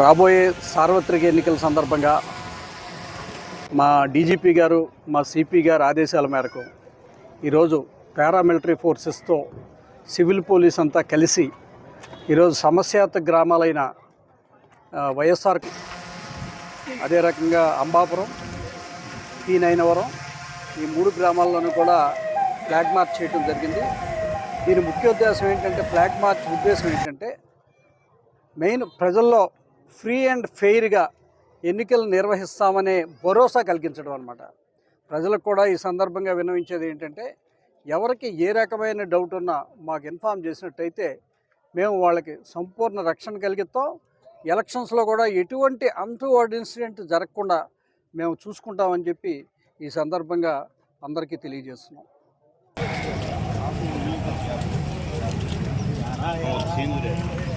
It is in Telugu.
రాబోయే సార్వత్రిక ఎన్నికల సందర్భంగా మా డీజీపీ గారు మా సిపి గారు ఆదేశాల మేరకు ఈరోజు పారామిలిటరీ ఫోర్సెస్తో సివిల్ పోలీస్ అంతా కలిసి ఈరోజు సమస్యాత గ్రామాలైన వైఎస్ఆర్ అదే రకంగా అంబాపురం పి నైనవరం ఈ మూడు గ్రామాల్లోనూ కూడా ఫ్లాగ్ మార్చ్ చేయడం జరిగింది. దీని ముఖ్య ఉద్దేశం ఏంటంటే ఫ్లాగ్ మార్చ్ ఉద్దేశం ఏంటంటే మెయిన్ ప్రజల్లో ఫ్రీ అండ్ ఫెయిర్గా ఎన్నికలు నిర్వహిస్తామనే భరోసా కలిగించడం అనమాట ప్రజలకు కూడా ఈ సందర్భంగా విన్నవించేది ఏంటంటే ఎవరికి ఏ రకమైన డౌట్ ఉన్నా మాకు ఇన్ఫామ్ చేసినట్టయితే మేము వాళ్ళకి సంపూర్ణ రక్షణ కలిగిస్తాం. ఎలక్షన్స్లో కూడా ఎటువంటి అన్టువర్డ్ ఇన్సిడెంట్ జరగకుండా మేము చూసుకుంటామని చెప్పి ఈ సందర్భంగా అందరికీ తెలియజేస్తున్నాం. రాజుగారు